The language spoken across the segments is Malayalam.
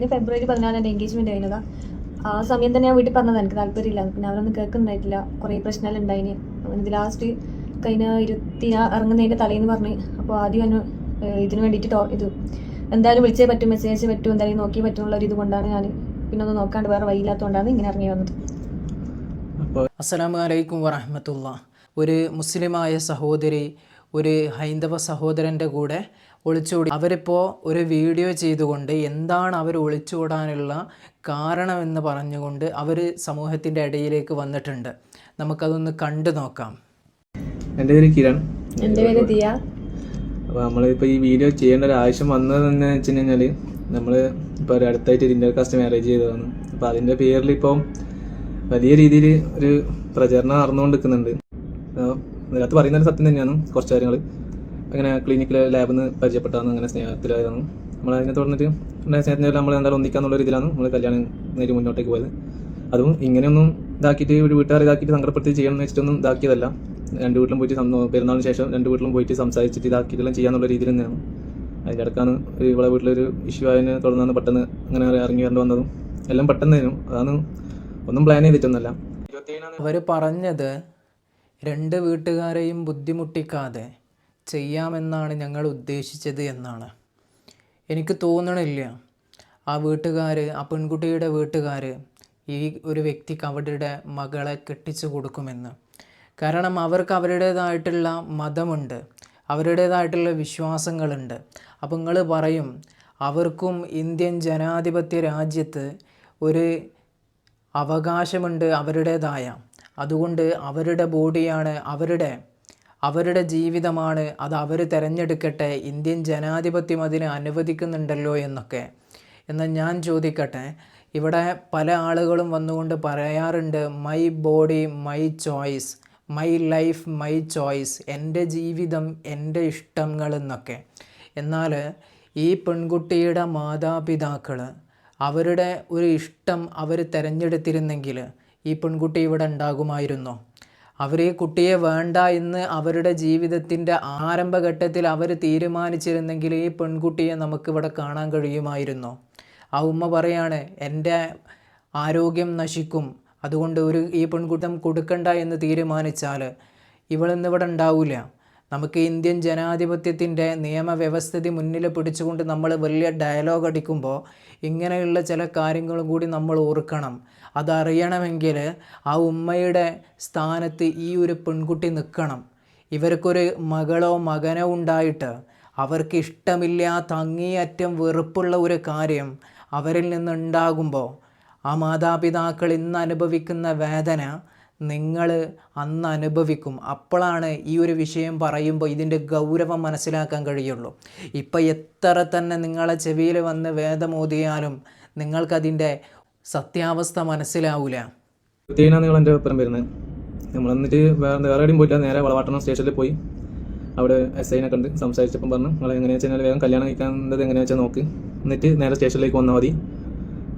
ഇത് ഫെബ്രുവരി പതിനാലാണ് എന്റെ എൻഗേജ്മെന്റ് ആയിരുന്നത്. ആ സമയം തന്നെ ഞാൻ വീട്ടിൽ പറഞ്ഞത് എനിക്ക് താല്പര്യമില്ല. പിന്നെ അവരൊന്നും കേൾക്കുന്നുണ്ടായിട്ടില്ല. കുറേ പ്രശ്നങ്ങൾ ഉണ്ടായിന്. അങ്ങനെ ലാസ്റ്റ് കഴിഞ്ഞ ഇരുപത്തി ഇറങ്ങുന്നതിന്റെ തലേന്ന് പറഞ്ഞ്. അപ്പോൾ ആദ്യം എന്നെ ഇതിനു വേണ്ടിയിട്ട് ഇത് എന്തായാലും വിളിച്ചേ പറ്റും മെസ്സേജ് അയച്ചേ പറ്റും എന്തായാലും നോക്കിയേ പറ്റുള്ള ഒരു ഇതുകൊണ്ടാണ് ഞാൻ പിന്നെ ഒന്ന് നോക്കാണ്ട് വേറെ വഴിയില്ലാത്തതുകൊണ്ടാണ് ഇങ്ങനെ ഇറങ്ങി വന്നത്. അസ്സലാമു അലൈക്കും വറഹമത്തുള്ള. ഒരു മുസ്ലിമായ സഹോദരി ഒരു ഹൈന്ദവ സഹോദരന്റെ കൂടെ ഒളിച്ചോടി അവരിപ്പോൾ ഒരു വീഡിയോ ചെയ്തുകൊണ്ട് എന്താണ് അവർ ഒളിച്ചോടാനുള്ള കാരണമെന്ന് പറഞ്ഞുകൊണ്ട് അവർ സമൂഹത്തിന്റെ ഇടയിലേക്ക് വന്നിട്ടുണ്ട്. നമുക്കതൊന്ന് കണ്ടു നോക്കാം. എന്റെ പേര് കിരൺ. എന്റെ പേര് ദിയ. അപ്പോൾ നമ്മളിപ്പോൾ ഈ വീഡിയോ ചെയ്യേണ്ട ഒരു ആവശ്യം വന്നതെന്ന് വെച്ച് കഴിഞ്ഞാൽ നമ്മൾ ഇപ്പോൾ ഒരു അടുത്തായിട്ട് ഒരു ഇന്റർകാസ്റ്റ് മാരേജ് ചെയ്തതാണ്. അപ്പോൾ അതിന്റെ പേരിൽ ഇപ്പോൾ വലിയ രീതിയിൽ ഒരു പ്രചരണം നടന്നുകൊണ്ട് നിൽക്കുന്നുണ്ട് അപ്പോൾ പറയുന്നൊരു പറയുന്നത് സത്യം തന്നെയാണ് കുറച്ച് കാര്യങ്ങൾ അങ്ങനെ ക്ലിനിക്കിലെ ലാബിൽ നിന്ന് പരിചയപ്പെട്ടാന്ന് അങ്ങനെ സ്നേഹത്തിലായിരുന്നു. നമ്മൾ അതിനെ തുടർന്നിട്ട് ഉണ്ടായ സ്നേഹത്തിന്റെ നമ്മൾ എന്തായാലും ഒന്നിക്കാന്നുള്ള രീതിയിലാണ് നമ്മൾ കല്യാണം നേരി മുന്നോട്ടേക്ക് പോയത്. അതും ഇങ്ങനെയൊന്നും ഇതാക്കിയിട്ട് ഒരു വീട്ടുകാർ ഇതാക്കിയിട്ട് സങ്കടപ്പെടുത്തി ചെയ്യണമെന്ന് വെച്ചിട്ടൊന്നും ഇതാക്കിയതല്ല. രണ്ട് വീട്ടിലും പോയിട്ട് പെരുന്നാളിന് ശേഷം രണ്ട് വീട്ടിലും പോയിട്ട് സംസാരിച്ചിട്ട് ഇതാക്കിയിട്ടെല്ലാം ചെയ്യാന്നുള്ള രീതിയിൽ തന്നെയാണ്. അതിന്റെ ഇടക്കാണ് ഒരു ഇവിടെ വീട്ടിലൊരു ഇഷ്യൂ ആയതിനെ തുടർന്നാണ് പെട്ടെന്ന് അങ്ങനെ ഇറങ്ങി വരേണ്ടി വന്നതും. എല്ലാം പെട്ടെന്നായിരുന്നു അതാണ് ഒന്നും പ്ലാൻ ചെയ്തിട്ടൊന്നുമല്ല. അവർ പറഞ്ഞത് രണ്ട് വീട്ടുകാരെയും ബുദ്ധിമുട്ടിക്കാതെ ചെയ്യാമെന്നാണ് ഞങ്ങൾ ഉദ്ദേശിച്ചത് എന്നാണ്. എനിക്ക് തോന്നണില്ല. ആ വീട്ടുകാർ ആ പെൺകുട്ടിയുടെ വീട്ടുകാർ ഈ ഒരു വ്യക്തിക്ക് അവരുടെ മകളെ കെട്ടിച്ചു കൊടുക്കുമെന്ന്. കാരണം അവർക്ക് അവരുടേതായിട്ടുള്ള മതമുണ്ട്. അവരുടേതായിട്ടുള്ള വിശ്വാസങ്ങളുണ്ട്. അപ്പോൾ നിങ്ങൾ പറയും അവർക്കും ഇന്ത്യൻ ജനാധിപത്യ രാജ്യത്ത് ഒരു അവകാശമുണ്ട് അവരുടേതായ. അതുകൊണ്ട് അവരുടെ ബോഡിയാണ് അവരുടെ അവരുടെ ജീവിതമാണ് അത് അവർ തിരഞ്ഞെടുക്കട്ടെ ഇന്ത്യൻ ജനാധിപത്യം അതിന് അനുവദിക്കുന്നുണ്ടല്ലോ എന്നൊക്കെ. എന്നാൽ ഞാൻ ചോദിക്കട്ടെ ഇവിടെ പല ആളുകളും വന്നുകൊണ്ട് പറയാറുണ്ട് my body my choice my life my choice എന്റെ ജീവിതം എന്റെ ഇഷ്ടങ്ങൾ എന്നൊക്കെ. എന്നാൽ ഈ പെൺകുട്ടിയുടെ മാതാപിതാക്കൾ അവരുടെ ഒരു ഇഷ്ടം അവർ തിരഞ്ഞെടുത്തിരുന്നെങ്കിൽ ഈ പെൺകുട്ടി ഇവിടെ ഉണ്ടാകുമായിരുന്നോ? അവർ ഈ കുട്ടിയെ വേണ്ട എന്ന് അവരുടെ ജീവിതത്തിന്റെ ആരംഭഘട്ടത്തിൽ അവർ തീരുമാനിച്ചിരുന്നെങ്കിൽ ഈ പെൺകുട്ടിയെ നമുക്കിവിടെ കാണാൻ കഴിയുമായിരുന്നു. ആ ഉമ്മ പറയാണ് എന്റെ ആരോഗ്യം നശിക്കും. അതുകൊണ്ട് ഒരു ഈ പെൺകുട്ടം കൊടുക്കണ്ട എന്ന് തീരുമാനിച്ചാൽ ഇവളിന്നിവിടെ ഉണ്ടാവില്ല നമുക്ക് ഇന്ത്യൻ ജനാധിപത്യത്തിന്റെ നിയമവ്യവസ്ഥിതി മുന്നിൽ പിടിച്ചുകൊണ്ട് നമ്മൾ വലിയ ഡയലോഗ് അടിക്കുമ്പോൾ ഇങ്ങനെയുള്ള ചില കാര്യങ്ങളും കൂടി നമ്മൾ ഓർക്കണം. അതറിയണമെങ്കിൽ ആ ഉമ്മയുടെ സ്ഥാനത്ത് ഈ ഒരു പെൺകുട്ടി നിൽക്കണം. ഇവർക്കൊരു മകളോ മകനോ ഉണ്ടായിട്ട് അവർക്ക് ഇഷ്ടമില്ലാത്ത അങ്ങേയറ്റം വെറുപ്പുള്ള ഒരു കാര്യം അവരിൽ നിന്നുണ്ടാകുമ്പോൾ ആ മാതാപിതാക്കൾ ഇന്ന് അനുഭവിക്കുന്ന വേദന നിങ്ങൾ അന്ന് അനുഭവിക്കും. അപ്പോഴാണ് ഈ ഒരു വിഷയം പറയുമ്പോൾ ഇതിന്റെ ഗൗരവം മനസ്സിലാക്കാൻ കഴിയുള്ളൂ. ഇപ്പം എത്ര തന്നെ നിങ്ങളെ ചെവിയിൽ വന്ന് വേദമോദിയാലും നിങ്ങൾക്കതിന്റെ സത്യാവസ്ഥ മനസ്സിലാവില്ല കൃത്യനാണ് നിങ്ങൾ എന്റെ ഒപ്പം വരുന്നത്. നമ്മൾ എന്നിട്ട് വേറെ വേറെ എവിടെയും പോയില്ല നേരെ വളവാട്ടണം സ്റ്റേഷനിൽ പോയി. അവിടെ എസ് ഐനെ കണ്ട് സംസാരിച്ചപ്പം പറഞ്ഞു നിങ്ങൾ എങ്ങനെയാ വെച്ചാൽ വേഗം കല്യാണം കഴിക്കാവുന്നത് എങ്ങനെയാ വെച്ചാൽ നോക്ക്. എന്നിട്ട് നേരെ സ്റ്റേഷനിലേക്ക് വന്നാൽ മതി.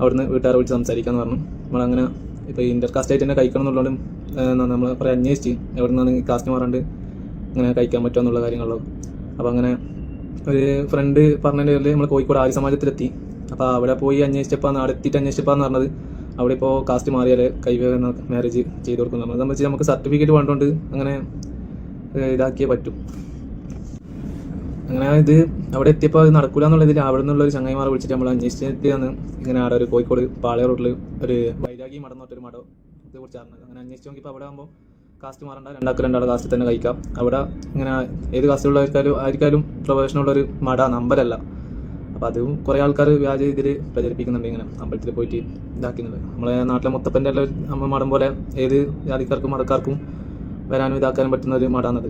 അവിടുന്ന് വീട്ടുകാരെ വിളിച്ച് സംസാരിക്കാമെന്ന് പറഞ്ഞു. നമ്മളങ്ങനെ ഇപ്പോൾ ഇന്റർ കാസ്റ്റ് ആയിട്ട് തന്നെ കഴിക്കണം എന്നുള്ളതും നമ്മൾ പറയാൻ അന്വേഷിച്ച് എവിടെ നിന്നാണ് കാസ്റ്റ് മാറാണ്ട് അങ്ങനെ കഴിക്കാൻ പറ്റുമോ എന്നുള്ള കാര്യങ്ങളോ അപ്പോൾ അങ്ങനെ ഒരു ഫ്രണ്ട് പറഞ്ഞതിന്റെ പേരിൽ നമ്മൾ കോഴിക്കോട് ആര്യ സമാജത്തിലെത്തി. അപ്പോൾ അവിടെ പോയി അന്വേഷിച്ചപ്പോൾ അവിടെ എത്തിയിട്ട് അന്വേഷിച്ചപ്പോൾ എന്ന് പറഞ്ഞത് അവിടെ ഇപ്പോൾ കാസ്റ്റ് മാറിയാൽ കൈവേഗം മാരേജ് ചെയ്ത് കൊടുക്കുന്നു നമ്മൾ സംബന്ധിച്ച് നമുക്ക് സർട്ടിഫിക്കറ്റ് വേണ്ടതുകൊണ്ട് അങ്ങനെ ഇതാക്കിയേ പറ്റും. അങ്ങനെ ഇത് അവിടെ എത്തിയപ്പോൾ അത് നടക്കൂല എന്നുള്ളതിൽ അവിടെ നിന്നുള്ള ഒരു ചങ്ങായിമാരെ വിളിച്ചിട്ട് നമ്മൾ അന്വേഷിച്ചെത്തിയാണ് ഇങ്ങനെ അവിടെ ഒരു കോഴിക്കോട് പാളയ റോഡിൽ ഒരു വൈരാഗി മടം എന്ന് പറഞ്ഞൊരു മഠം ഇത് കുറിച്ച് അറിഞ്ഞത്. അങ്ങനെ അന്വേഷിച്ച് നോക്കിയപ്പോൾ അവിടെ ആകുമ്പോൾ കാസ്റ്റ് മാറണ്ട രണ്ടാൾക്ക് രണ്ടാളെ കാസ്റ്റ് തന്നെ കഴിക്കാം. അവിടെ ഇങ്ങനെ ഏത് കാസ്റ്റുള്ളവർക്കാരും ആർക്കാലും പ്രൊഫഷനുള്ള ഒരു മട നമ്പരല്ല. അപ്പോൾ അതും കുറേ ആൾക്കാർ വ്യാജ രീതിയിൽ പ്രചരിപ്പിക്കുന്നുണ്ട് ഇങ്ങനെ അമ്പലത്തിൽ പോയിട്ട് ഇതാക്കുന്നത്. നമ്മളെ നാട്ടിലെ മുത്തപ്പന്റെ എല്ലാം മഠം പോലെ ഏത് ജാതിക്കാർക്കും മതക്കാർക്കും വരാനും ഇതാക്കാനും പറ്റുന്ന ഒരു മഠാണത്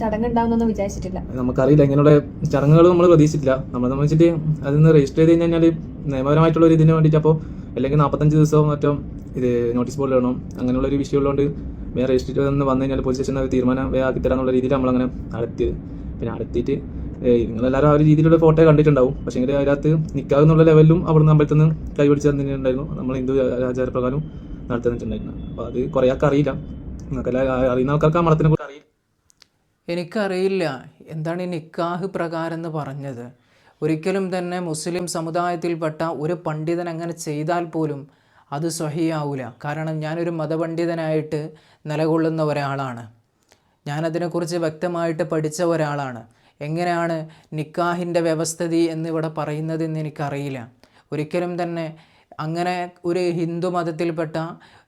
ചടങ്ങ് ഉണ്ടാവുന്നൊന്നും വിചാരിച്ചിട്ടില്ല. നമുക്കറിയില്ല ഇങ്ങനെയുള്ള ചടങ്ങുകൾ നമ്മൾ പ്രതീക്ഷിച്ചില്ല നമ്മൾ സംബന്ധിച്ചിട്ട് അതിന്ന് രജിസ്റ്റർ ചെയ്ത് കഴിഞ്ഞാൽ നിയമപരമായിട്ടുള്ള ഒരു ഇതിന് വേണ്ടിയിട്ട് അപ്പോൾ അല്ലെങ്കിൽ നാൽപ്പത്തഞ്ച് ദിവസവും മറ്റോ ഇത് നോട്ടീസ് ബോർഡിൽ ഇടണം. അങ്ങനെയുള്ള ഒരു വിഷയമുള്ളതുകൊണ്ട് വേറെ രജിസ്റ്റർ ചെയ്തെന്ന് വന്നു കഴിഞ്ഞാൽ പോലീസ് സ്റ്റേഷനിൽ തീരുമാനം വേ ആക്കി തരാന്നുള്ള രീതിയിൽ നമ്മളങ്ങനെ നടത്തിയത്. പിന്നെ നടത്തിയിട്ട് നിങ്ങളെല്ലാവരും ആ ഒരു രീതിയിലുള്ള ഫോട്ടോ കണ്ടിട്ടുണ്ടാവും. പക്ഷേ എങ്കിൽ അതിനകത്ത് നിൽക്കാവുന്നുള്ള ലെവലിലും അവിടെ നിന്ന് അമ്പലത്തിൽ നിന്ന് കൈപിടിച്ച് തന്നിട്ടുണ്ടായിരുന്നു. നമ്മൾ ഹിന്ദു ആചാരപ്രകാരം നടത്തുന്നിട്ടുണ്ടായിരുന്നു അപ്പോൾ അത് കുറേ ആൾക്ക് അറിയില്ല. നിങ്ങൾക്കെല്ലാം അറിയുന്ന ആൾക്കാർക്ക് ആ മതത്തിനെ കുറിച്ച് അറിയില്ല. എനിക്കറിയില്ല. എന്താണ് ഈ നിക്കാഹ് പ്രകാരം എന്ന് പറഞ്ഞത്? ഒരിക്കലും തന്നെ മുസ്ലിം സമുദായത്തിൽപ്പെട്ട ഒരു പണ്ഡിതൻ അങ്ങനെ ചെയ്താൽ പോലും അത് സ്വഹിയാവൂല. കാരണം ഞാനൊരു മതപണ്ഡിതനായിട്ട് നിലകൊള്ളുന്ന ഒരാളാണ്. ഞാനതിനെക്കുറിച്ച് വ്യക്തമായിട്ട് പഠിച്ച ഒരാളാണ്. എങ്ങനെയാണ് നിക്കാഹിന്റെ വ്യവസ്ഥിതി എന്നിവിടെ പറയുന്നതെന്ന് എനിക്കറിയില്ല. ഒരിക്കലും തന്നെ അങ്ങനെ ഒരു ഹിന്ദു മതത്തിൽപ്പെട്ട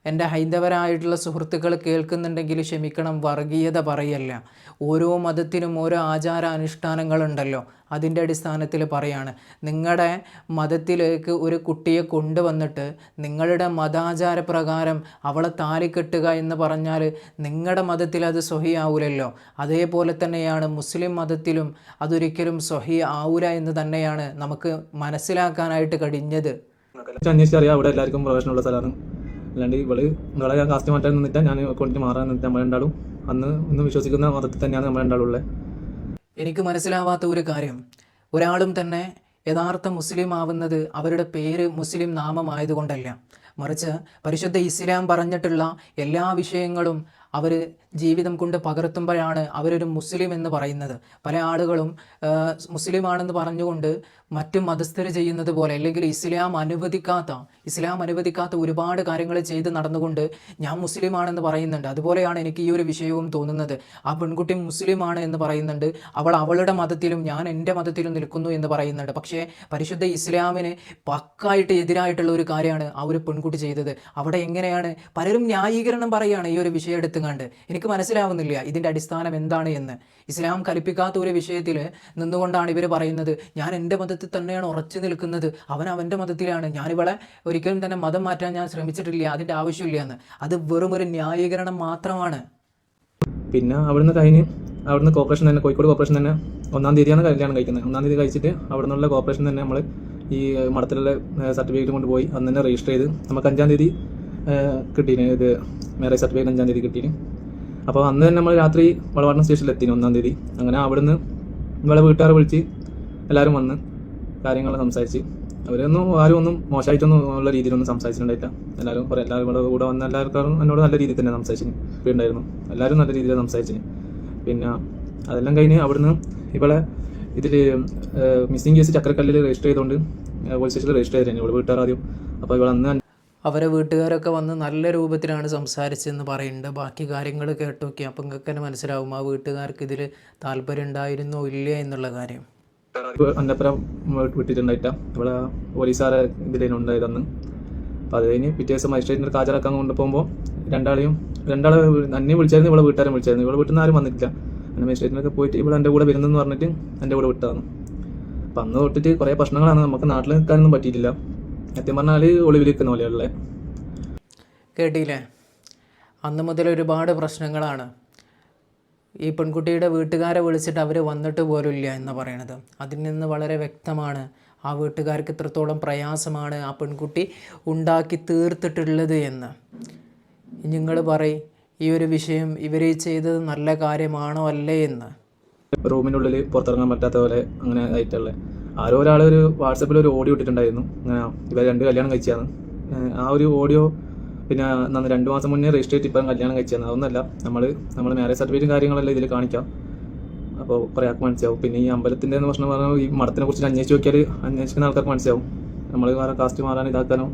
എന്റെ ഹൈന്ദവരായിട്ടുള്ള സുഹൃത്തുക്കൾ കേൾക്കുന്നുണ്ടെങ്കിൽ ക്ഷമിക്കണം വർഗീയത പറയല്ല. ഓരോ മതത്തിനും ഓരോ ആചാര അനുഷ്ഠാനങ്ങളുണ്ടല്ലോ അതിന്റെ അടിസ്ഥാനത്തിൽ പറയാണ്. നിങ്ങളുടെ മതത്തിലേക്ക് ഒരു കുട്ടിയെ കൊണ്ടുവന്നിട്ട് നിങ്ങളുടെ മതാചാര പ്രകാരം അവളെ താലി കെട്ടുക എന്ന് പറഞ്ഞാൽ നിങ്ങളുടെ മതത്തിൽ അത് സ്വഹി ആവൂലല്ലോ അതേപോലെ തന്നെയാണ് മുസ്ലിം മതത്തിലും അതൊരിക്കലും സ്വഹി ആവൂല എന്ന് തന്നെയാണ് നമുക്ക് മനസ്സിലാക്കാനായിട്ട് കഴിഞ്ഞത്. അന്വേഷിച്ചറിയാം അവിടെ എല്ലാവർക്കും പ്രവേശനമുള്ള സ്ഥലമാണ്. അല്ലാണ്ട് ഇവൾ ഇവളെ കാസ്റ്റ് മാറ്റാൻ നിന്നിട്ട് ഞാൻ കൊണ്ടിട്ട് മാറാൻ നിന്നിട്ട് നമ്മൾ രണ്ടാളും അന്ന് ഇന്ന് വിശ്വസിക്കുന്ന മതത്തിൽ തന്നെയാണ് നമ്മൾ രണ്ടാളും എനിക്ക് മനസ്സിലാവാത്ത ഒരു കാര്യം. ഒരാളും തന്നെ യഥാർത്ഥ മുസ്ലിം ആവുന്നത് അവരുടെ പേര് മുസ്ലിം നാമമായതുകൊണ്ടല്ല. മറിച്ച് പരിശുദ്ധ ഇസ്ലാം പറഞ്ഞിട്ടുള്ള എല്ലാ വിഷയങ്ങളും അവർ ജീവിതം കൊണ്ട് പകർത്തുമ്പോഴാണ് അവരൊരു മുസ്ലിം എന്ന് പറയുന്നത്. പല ആളുകളും മുസ്ലിമാണെന്ന് പറഞ്ഞുകൊണ്ട് മറ്റു മതസ്ഥർ ചെയ്യുന്നത് പോലെ അല്ലെങ്കിൽ ഇസ്ലാം അനുവദിക്കാത്ത ഇസ്ലാം അനുവദിക്കാത്ത ഒരുപാട് കാര്യങ്ങൾ ചെയ്ത് നടന്നുകൊണ്ട് ഞാൻ മുസ്ലിമാണെന്ന് പറയുന്നുണ്ട്. അതുപോലെയാണ് എനിക്ക് ഈ ഒരു വിഷയവും തോന്നുന്നത്. ആ പെൺകുട്ടി മുസ്ലിമാണ് എന്ന് പറയുന്നുണ്ട്. അവൾ അവളുടെ മതത്തിലും ഞാൻ എന്റെ മതത്തിലും നിൽക്കുന്നു എന്ന് പറയുന്നുണ്ട്. പക്ഷേ പരിശുദ്ധ ഇസ്ലാമിന് പക്കായിട്ട് എതിരായിട്ടുള്ള ഒരു കാര്യമാണ് ആ ഒരു പെൺകുട്ടി ചെയ്തത്. അവിടെ എങ്ങനെയാണ്? പലരും ന്യായീകരണം പറയുകയാണ് ഈ ഒരു വിഷയം എടുത്തുകൊണ്ട് എനിക്ക് മനസ്സിലാവുന്നില്ല ഇതിന്റെ അടിസ്ഥാനം എന്താണ് എന്ന്. ഇസ്ലാം കൽപ്പിക്കാത്ത ഒരു വിഷയത്തിൽ നിന്നുകൊണ്ടാണ് ഇവർ പറയുന്നത് ഞാൻ എന്റെ മതത്തിൽ തന്നെയാണ് ഉറച്ചു നിൽക്കുന്നത്. അവൻ അവന്റെ മതത്തിലാണ്. ഞാനിവളെ ഒരിക്കലും തന്നെ മതം മാറ്റാൻ ഞാൻ ശ്രമിച്ചിട്ടില്ല. അതിന്റെ ആവശ്യമില്ല എന്ന് അത് വെറും ഒരു ന്യായീകരണം മാത്രമാണ്. പിന്നെ അവിടുന്ന് കഴിഞ്ഞ് അവിടുന്ന് കോർപ്പറേഷൻ തന്നെ കോഴിക്കോട് കോർപ്പറേഷൻ തന്നെ ഒന്നാം തീയതിയാണ് കല്യാണം കഴിക്കുന്നത്. ഒന്നാം തീയതി കഴിച്ചിട്ട് അവിടെ നിന്നുള്ള കോർപ്പറേഷൻ തന്നെ നമ്മൾ ഈ മഠത്തിലുള്ള സർട്ടിഫിക്കറ്റ് കൊണ്ടുപോയി അന്ന് തന്നെ രജിസ്റ്റർ ചെയ്ത് നമുക്ക് അഞ്ചാം തീയതി കിട്ടീന്. ഇത് മാരേജ് സർട്ടിഫിക്കറ്റ് അഞ്ചാം തീയതി കിട്ടീന്. അപ്പോൾ അന്ന് തന്നെ നമ്മൾ രാത്രി വളവാടം സ്റ്റേഷനിൽ എത്തിന് ഒന്നാം തീയതി. അങ്ങനെ അവിടുന്ന് നമ്മളെ വീട്ടുകാരെ വിളിച്ച് എല്ലാവരും വന്ന് കാര്യങ്ങൾ സംസാരിച്ച്. അവരൊന്നും ആരും ഒന്നും മോശമായിട്ടൊന്നും ഉള്ള രീതിയിലൊന്നും സംസാരിച്ചിട്ടുണ്ടായില്ല എല്ലാവരും കുറേ എല്ലാവരും ഇവിടെ കൂടെ വന്ന എല്ലാവർക്കും എന്നോട് നല്ല രീതിയിൽ തന്നെ സംസാരിച്ചിന് ഉണ്ടായിരുന്നു എല്ലാവരും നല്ല രീതിയിൽ സംസാരിച്ചിന്. പിന്നെ അതെല്ലാം കഴിഞ്ഞ് അവിടുന്ന് ഇവിടെ ഇതിൽ മിസ്സിംഗ് കേസ് ചക്രക്കല്ലിൽ രജിസ്റ്റർ ചെയ്തുകൊണ്ട് പോലീസ് സ്റ്റേഷനിൽ രജിസ്റ്റർ ചെയ്തിരുന്നു ഇവിടെ വീട്ടുകാർ ആദ്യം. അപ്പോൾ ഇവിടെ അന്ന് അവരെ വീട്ടുകാരൊക്കെ വന്ന് നല്ല രൂപത്തിലാണ് സംസാരിച്ചതെന്ന് പറയുന്നുണ്ട്. ബാക്കി കാര്യങ്ങൾ കേട്ടോക്കി. അപ്പം ഇങ്ങനെ മനസ്സിലാവും ആ വീട്ടുകാർക്ക് ഇതിൽ താല്പര്യം ഉണ്ടായിരുന്നോ ഇല്ല എന്നുള്ള കാര്യം. അന്നപ്പുറം വിട്ടിട്ടുണ്ടായിട്ട. ഇവിടെ പോലീസുകാരെ ഇതിലുണ്ടായത് അന്ന്. അപ്പോൾ അത് കഴിഞ്ഞ് പിറ്റേ ദിവസം മജിസ്ട്രേറ്റിന്റെ ഹാജരാക്കാൻ കൊണ്ടുപോകുമ്പോൾ രണ്ടാളെയും രണ്ടാളെ അന്നെ വിളിച്ചായിരുന്നു ഇവിടെ വീട്ടുകാരെ വിളിച്ചായിരുന്നു. ഇവിടെ വീട്ടിൽ നിന്ന് ആരും വന്നിട്ടില്ല. അങ്ങനെ മജിസ്ട്രേറ്റിനൊക്കെ പോയിട്ട് ഇവിടെ എന്റെ കൂടെ വരുന്നെന്ന് പറഞ്ഞിട്ട് എന്റെ കൂടെ വിട്ടതാണ്. അപ്പം അന്ന് തൊട്ടിട്ട് കുറേ പ്രശ്നങ്ങളാണ്. നമുക്ക് നാട്ടിൽ നിൽക്കാനൊന്നും പറ്റിയിട്ടില്ല. സത്യം പറഞ്ഞാൽ ഒളിവിൽ നിൽക്കുന്ന പോലെയുള്ളത് കേട്ടില്ലേ? അന്ന് മുതൽ ഒരുപാട് പ്രശ്നങ്ങളാണ്. ഈ പെൺകുട്ടിയുടെ വീട്ടുകാരെ വിളിച്ചിട്ട് അവർ വന്നിട്ട് പോലുമില്ല എന്ന് പറയണത്. അതിൽ നിന്ന് വളരെ വ്യക്തമാണ് ആ വീട്ടുകാർക്ക് ഇത്രത്തോളം പ്രയാസമാണ് ആ പെൺകുട്ടി ഉണ്ടാക്കി തീർത്തിട്ടുള്ളത് എന്ന്. നിങ്ങൾ പറയും ഈ ഒരു വിഷയം ഇവർ ചെയ്തത് നല്ല കാര്യമാണോ അല്ലേ എന്ന്. റൂമിനുള്ളിൽ പുറത്തിറങ്ങാൻ പറ്റാത്ത പോലെ അങ്ങനെ ആയിട്ടുള്ള ആരോ ഒരാൾ ഒരു വാട്സപ്പിൽ ഒരു ഓഡിയോ ഇട്ടിട്ടുണ്ടായിരുന്നു. ഇങ്ങനെ ഇവർ രണ്ട് കല്യാണം കഴിച്ചാണ് ആ ഒരു ഓഡിയോ പിന്നെ നന്ന് രണ്ട് മാസം മുന്നേ രജിസ്റ്റർ ചെയ്തിട്ട് ഇപ്പം കല്യാണം കഴിച്ചതെന്ന് അതൊന്നല്ല. നമ്മൾ നമ്മൾ മാരേജ് സർട്ടിഫിക്കറ്റും കാര്യങ്ങളെല്ലാം ഇതിൽ കാണിക്കാം. അപ്പോൾ കുറേ ആൾക്ക് മനസ്സിലാവും. പിന്നെ ഈ അമ്പലത്തിന്റെ എന്ന് പ്രശ്നം പറഞ്ഞാൽ ഈ മഠത്തിനെ കുറിച്ച് അന്വേഷിച്ച് നോക്കിയാൽ അന്വേഷിക്കുന്ന ആൾക്കാർക്ക് മനസ്സിലാവും. നമ്മൾ വേറെ കാസ്റ്റ് മാറാൻ ഇതാക്കാനോ.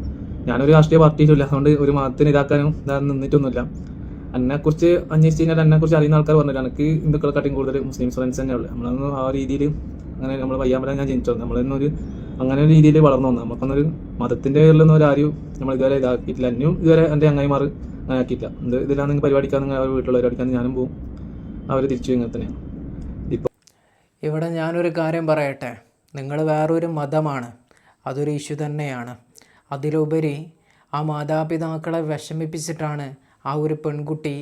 ഞാനൊരു രാഷ്ട്രീയ പാർട്ടിയിലില്ല അതുകൊണ്ട് ഒരു മതത്തിന് ഇതാക്കാനോ ഇതാ നിന്നിട്ടൊന്നുമില്ല. എന്നെക്കുറിച്ച് അന്വേഷിച്ച് കഴിഞ്ഞാൽ എന്നെക്കുറിച്ച് അറിയുന്ന ആൾക്കാർ പറഞ്ഞില്ല എനിക്ക് ഹിന്ദുക്കളെക്കാട്ടിയും കൂടുതൽ മുസ്ലിം ഫ്രണ്ട്സ് തന്നെയുള്ളൂ. നമ്മളൊന്നും ആ രീതിയിൽ അങ്ങനെ നമ്മൾ വയ്യാമ്പല ഞാൻ ജനിച്ചു നമ്മളൊന്നും നമ്മളൊന്നൊരു അങ്ങനെ ഒരു രീതിയിൽ വളർന്നു വന്നു. നമുക്കൊന്നൊരു മതത്തിന്റെ പേരിലൊന്നും ഒരാരും നമ്മൾ ഇതുവരെ ഇതാക്കിയിട്ടില്ല. എന്നെയും ഇതുവരെ എന്റെ അങ്ങായിമാർ അങ്ങനെ ആക്കിയിട്ടില്ല. എന്ത് ഇതിലാണെങ്കിൽ പരിപാടിക്കാൻ അവർ വീട്ടിലുള്ള പരിപാടിക്കാൻ ഞാനും പോകും അവർ തിരിച്ചു ഇങ്ങനെ തന്നെയാണ്. ഇപ്പോൾ ഇവിടെ ഞാനൊരു കാര്യം പറയട്ടെ. നിങ്ങൾ വേറൊരു മതമാണ്. അതൊരു ഇഷ്യൂ തന്നെയാണ്. അതിലുപരി ആ മാതാപിതാക്കളെ വിഷമിപ്പിച്ചിട്ടാണ് ആ ഒരു പെൺകുട്ടി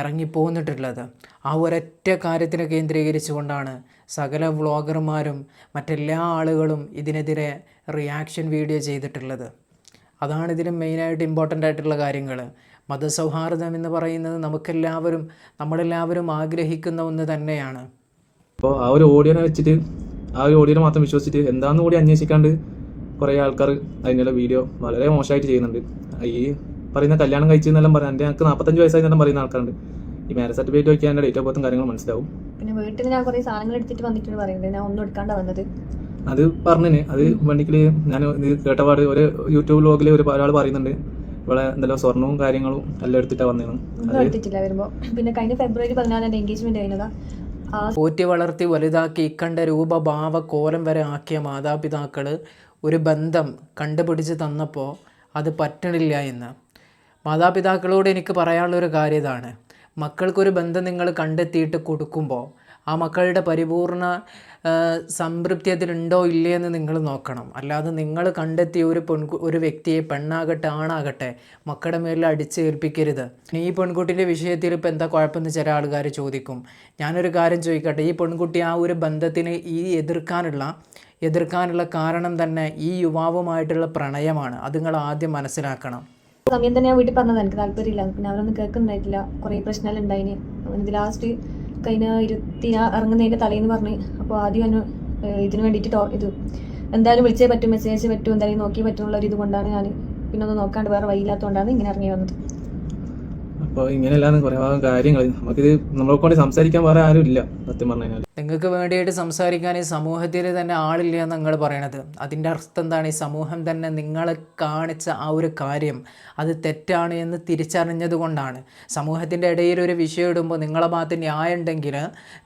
ഇറങ്ങിപ്പോന്നിട്ടുള്ളത് ആ ഒരൊറ്റ കാര്യത്തിനെ കേന്ദ്രീകരിച്ചുകൊണ്ടാണ് സകല വ്ളോഗർമാരും മറ്റെല്ലാ ആളുകളും ഇതിനെതിരെ റിയാക്ഷൻ വീഡിയോ ചെയ്തിട്ടുള്ളത്. അതാണ് ഇതിന് മെയിനായിട്ട് ഇമ്പോർട്ടന്റ് ആയിട്ടുള്ള കാര്യങ്ങൾ മതസൗഹാർദ്ദം എന്ന് പറയുന്നത് നമുക്കെല്ലാവരും നമ്മളെല്ലാവരും ആഗ്രഹിക്കുന്ന ഒന്ന് തന്നെയാണ്. അപ്പോൾ ആ ഒരു ഓഡിയോനെ വെച്ചിട്ട് ആ ഒരു ഓഡിയോനെ മാത്രം വിശ്വസിച്ചിട്ട് എന്താണെന്ന് കൂടി അന്വേഷിക്കാണ്ട് കുറേ ആൾക്കാർ അതിനുള്ള വീഡിയോ വളരെ മോശമായിട്ട് ചെയ്യുന്നുണ്ട്. ഈ പറയുന്ന കല്യാണം കഴിച്ചെന്നെല്ലാം പറയാം എന്റെ ഞങ്ങൾക്ക് നാൽപ്പത്തഞ്ച് വയസ്സായി പറയുന്ന ആൾക്കാരുണ്ട്. ഈ മാരേജ് സർട്ടിഫിക്കറ്റ് വയ്ക്കാൻ ഡേറ്റ് ഓഫ് ബർത്തും കാര്യങ്ങളും മനസ്സിലാവും. പിന്നെ വീട്ടിൽ ഞാൻ കുറേ സാധനങ്ങൾ എടുത്തിട്ട് വന്നിട്ടുണ്ട് പറയുന്നത്. ഞാൻ ഒന്നും എടുക്കാണ്ട വന്നത്. അത് പറഞ്ഞു അത് വണ്ടിക്കിൽ ഞാൻ ഇത് കേട്ടപാട് ഒരു യൂട്യൂബ് വ്ലോഗിൽ ഒരു ഒരാൾ പറയുന്നുണ്ട്. ഇവിടെ എന്തെല്ലാം സ്വർണവും കാര്യങ്ങളും എല്ലാം എടുത്തിട്ടാണ് വന്നിരുന്നു എടുത്തിട്ടില്ല വരുമ്പോ. പിന്നെ കഴിഞ്ഞ ഫെബ്രുവരി പതിനാലാണ് എൻഗേജ്മെന്റ് കഴിഞ്ഞതാ. ആ പോറ്റി വളർത്തി വലുതാക്കി ഇക്കണ്ട രൂപ ഭാവ കോലം വരെ ആക്കിയ മാതാപിതാക്കൾ ഒരു ബന്ധം കണ്ടുപിടിച്ച് തന്നപ്പോൾ അത് പറ്റണില്ല എന്ന്. മാതാപിതാക്കളോട് എനിക്ക് പറയാനുള്ളൊരു കാര്യം ഇതാണ് മക്കൾക്കൊരു ബന്ധം നിങ്ങൾ കണ്ടെത്തിയിട്ട് കൊടുക്കുമ്പോൾ ആ മക്കളുടെ പരിപൂർണ സംതൃപ്തി അതിലുണ്ടോ ഇല്ലേ എന്ന് നിങ്ങൾ നോക്കണം. അല്ലാതെ നിങ്ങൾ കണ്ടെത്തിയ ഒരു പെൺ ഒരു വ്യക്തിയെ പെണ്ണാകട്ടെ ആണാകട്ടെ മക്കളുടെ മേലിൽ അടിച്ചേൽപ്പിക്കരുത്. ഈ പെൺകുട്ടിയുടെ വിഷയത്തിൽ ഇപ്പോൾ എന്താ കുഴപ്പമെന്ന് ചില ആൾക്കാർ ചോദിക്കും. ഞാനൊരു കാര്യം ചോദിക്കട്ടെ ഈ പെൺകുട്ടി ആ ഒരു ബന്ധത്തിന് ഈ എതിർക്കാനുള്ള എതിർക്കാനുള്ള കാരണം തന്നെ ഈ യുവാവുമായിട്ടുള്ള പ്രണയമാണ്. അത് നിങ്ങൾ ആദ്യം മനസ്സിലാക്കണം. സമയം തന്നെ ഞാൻ വീട്ടിൽ പറഞ്ഞത് എനിക്ക് താല്പര്യമില്ല. പിന്നെ അവരൊന്നും കേൾക്കുന്നുണ്ടായിട്ടില്ല. കുറേ പ്രശ്നമെല്ലാം ഉണ്ടായിന് ഇത് ലാസ്റ്റ് കഴിഞ്ഞ ഇരുപത്തി ഇറങ്ങുന്നതിന്റെ തലേന്ന് പറഞ്ഞ്. അപ്പോൾ ആദ്യം ഏഹ് ഇതിന് വേണ്ടിയിട്ട് ഇത് എന്തായാലും വിളിച്ചേ പറ്റും മെസ്സേജ് പറ്റും എന്തായാലും നോക്കിയേ പറ്റുള്ള ഒരു ഇത് ഞാൻ പിന്നെ ഒന്ന് നോക്കാണ്ട് വേറെ വഴിയില്ലാത്തതുകൊണ്ടാണ് ഇങ്ങനെ ഇറങ്ങി വന്നത്. അപ്പോൾ ഇങ്ങനെയല്ലാന്ന് കുറേ ഭാഗം കാര്യങ്ങൾ നമുക്കിത് നമ്മളെ കൊണ്ട് സംസാരിക്കാൻ വേറെ ആരും ഇല്ല സത്യം പറഞ്ഞു നിങ്ങൾക്ക് വേണ്ടിയിട്ട് സംസാരിക്കാൻ ഈ സമൂഹത്തിൽ തന്നെ ആളില്ല എന്ന് നിങ്ങൾ പറയണത്. അതിന്റെ അർത്ഥം എന്താണ്? ഈ സമൂഹം തന്നെ നിങ്ങളെ കാണിച്ച ആ ഒരു കാര്യം അത് തെറ്റാണ് എന്ന് തിരിച്ചറിഞ്ഞത് കൊണ്ടാണ്. സമൂഹത്തിന്റെ ഇടയിൽ ഒരു വിഷയം ഇടുമ്പോൾ നിങ്ങളെ ഭാഗത്ത് ന്യായം ഉണ്ടെങ്കിൽ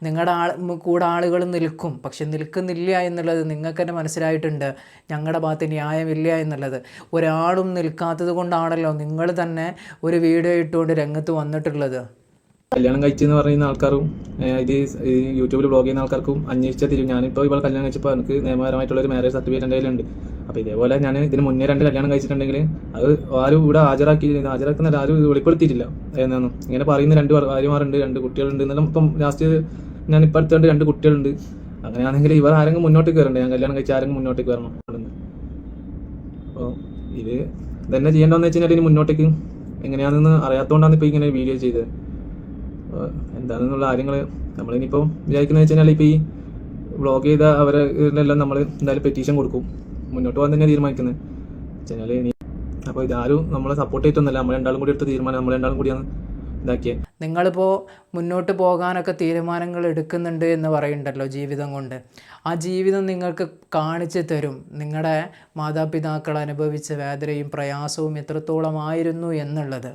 നിങ്ങളുടെ ആൾ കൂടെ ആളുകൾ നിൽക്കും. പക്ഷെ നിൽക്കുന്നില്ല എന്നുള്ളത് നിങ്ങൾക്ക് തന്നെ മനസ്സിലായിട്ടുണ്ട്. ഞങ്ങളുടെ ഭാഗത്ത് ന്യായമില്ല എന്നുള്ളത്. ഒരാളും നിൽക്കാത്തത് കൊണ്ടാണല്ലോ നിങ്ങൾ തന്നെ ഒരു വീഡിയോ ഇട്ടുകൊണ്ട് രംഗത്ത് വന്നിട്ടുള്ളത്? കല്യാണം കഴിച്ചെന്ന് പറയുന്ന ആൾക്കാരും ഇത് യൂട്യൂബിൽ ബ്ലോഗ് ചെയ്യുന്ന ആൾക്കാർക്കും അന്വേഷിച്ചാൽ തിരിയും ഞാനിപ്പോൾ ഇവിടെ കല്യാണം കഴിച്ചപ്പോൾ എനിക്ക് നിയമപരമായിട്ടുള്ള ഒരു മാരേജ് സർട്ടിഫിക്കറ്റ് എന്റെ കയ്യിലുണ്ട്. അപ്പോൾ ഇതേപോലെ ഞാൻ ഇതിന് മുന്നേ രണ്ട് കല്യാണം കഴിച്ചിട്ടുണ്ടെങ്കിൽ അത് ആരും ഇവിടെ ഹാജരാക്കി ഹാജരാക്കുന്ന ആരും വെളിപ്പെടുത്തിയിട്ടില്ല. എന്നാണ്. ഇങ്ങനെ പറയുന്ന രണ്ട് ഭാര്യമാരുണ്ട് രണ്ട് കുട്ടികളുണ്ട്. എന്നാലും ഇപ്പം ലാസ്റ്റ് ഞാൻ ഇപ്പം അടുത്തുണ്ട് രണ്ട് കുട്ടികളുണ്ട്. അങ്ങനെയാണെങ്കിൽ ഇവർ ആരെങ്കിലും മുന്നോട്ട് കയറണ്ടേ ഞാൻ കല്യാണം കഴിച്ച ആരെങ്കിലും മുന്നോട്ട് കയറണം അപ്പോൾ ഇത് ഇതന്നെ ചെയ്യേണ്ടതെന്ന് വെച്ച് കഴിഞ്ഞാൽ ഇനി മുന്നോട്ടേക്ക് എങ്ങനെയാണെന്ന് അറിയാത്തതുകൊണ്ടാണ് ഇപ്പോൾ ഇങ്ങനെ വീഡിയോ ചെയ്തത്. എന്താണെന്നുള്ള കാര്യങ്ങൾ നമ്മളിനിയിപ്പോൾ വിചാരിക്കുന്നത് വെച്ച് കഴിഞ്ഞാൽ ഇപ്പോൾ ഈ വ്ളോഗ് ചെയ്ത അവരെ ഇതിനെല്ലാം നമ്മൾ എന്തായാലും പെറ്റീഷൻ കൊടുക്കും. മുന്നോട്ട് പോകാൻ തന്നെ തീരുമാനിക്കുന്നത് വെച്ച് കഴിഞ്ഞാൽ ഇനി അപ്പോൾ ഇതാരും നമ്മളെ സപ്പോർട്ട് ചെയ്തിട്ടൊന്നുമല്ല. നമ്മൾ രണ്ടാളും കൂടി എടുത്ത തീരുമാനം നമ്മൾ രണ്ടാളും കൂടിയാണ് ഇതാക്കിയത് നിങ്ങളിപ്പോൾ മുന്നോട്ട് പോകാനൊക്കെ തീരുമാനങ്ങൾ എടുക്കുന്നുണ്ട് എന്ന് പറയുന്നുണ്ടല്ലോ ജീവിതം കൊണ്ട്. ആ ജീവിതം നിങ്ങൾക്ക് കാണിച്ചു തരും. നിങ്ങളുടെ മാതാപിതാക്കൾ അനുഭവിച്ച വേദനയും പ്രയാസവും എത്രത്തോളമായിരുന്നു എന്നുള്ളത്.